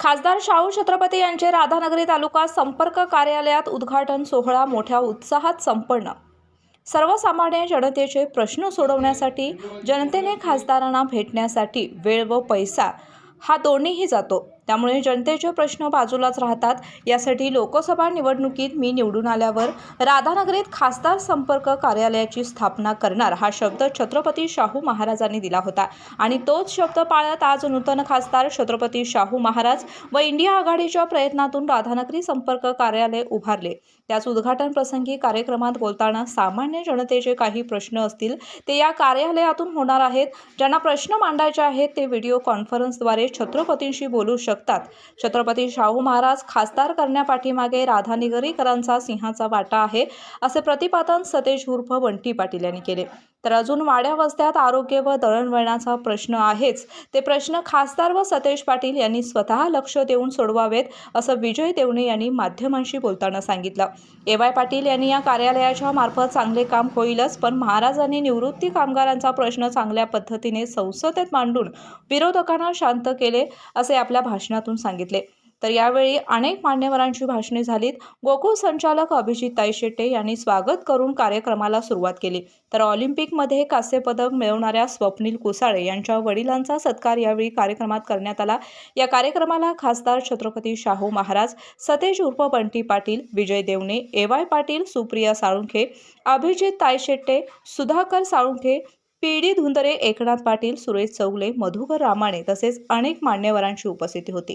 खासदार शाहू छत्रपती यांचे राधानगरी तालुका संपर्क कार्यालयात उद्घाटन सोहळा मोठ्या उत्साहात संपन्न. सर्वसामान्य जनतेचे प्रश्न सोडवण्यासाठी जनतेने खासदारांना भेटण्यासाठी वेळ व पैसा हा दोन्हीही जातो. त्यामुळे जनतेचे प्रश्न बाजूलाच राहतात. यासाठी लोकसभा निवडणुकीत मी निवडून आल्यावर राधानगरीत खासदार संपर्क कार्यालयाची स्थापना करणार हा शब्द छत्रपती शाहू महाराजांनी दिला होता. आणि तोच शब्द पाळत आज नूतन खासदार छत्रपती शाहू महाराज व इंडिया आघाडीच्या प्रयत्नातून राधानगरी संपर्क कार्यालय उभारले. त्याच उद्घाटन प्रसंगी कार्यक्रमात बोलताना सामान्य जनतेचे काही प्रश्न असतील ते या कार्यालयातून होणार आहेत. ज्यांना प्रश्न मांडायचे आहेत ते व्हिडिओ कॉन्फरन्सद्वारे छत्रपतींशी बोलू शकतात. छत्रपती शाहू महाराज खासदार करण्यापाठीमागे राधानगरीकरांचा सिंहाचा वाटा आहे असे प्रतिपादन सतेज उर्फ बंटी पाटील यांनी केले. तर अजून वाड्या वस्त्यात आरोग्य व दळणवळणाचा प्रश्न आहेच. ते प्रश्न खासदार व सतेज पाटील यांनी स्वतः लक्ष देऊन सोडवावेत असं विजय देवणे यांनी माध्यमांशी बोलताना सांगितलं. ए वाय पाटील यांनी या कार्यालयाच्या मार्फत चांगले काम होईलच पण महाराजांनी निवृत्ती कामगारांचा प्रश्न चांगल्या पद्धतीने संसदेत मांडून विरोधकांना शांत केले असे आपल्या भाषणातून सांगितले. तर यावेळी अनेक मान्यवरांची भाषणे झालीत. गोकुळ संचालक अभिजित ताईशेट्टे यांनी स्वागत करून कार्यक्रमाला सुरुवात केली. तर ऑलिम्पिकमध्ये कांस्य पदक मिळवणाऱ्या स्वप्नील कुसाळे यांच्या वडिलांचा सत्कार यावेळी कार्यक्रमात करण्यात आला. या कार्यक्रमाला खासदार छत्रपती शाहू महाराज सतेज उर्फ Bunty Patil Vijay Devane A Y Patil Supriya Salunkhe Abhijit Tayshette Sudhakar Salunkhe P D Dhundare Eknath Patil Suresh Chougale Madhukar Ramane तसेच अनेक मान्यवरांची उपस्थिती होती.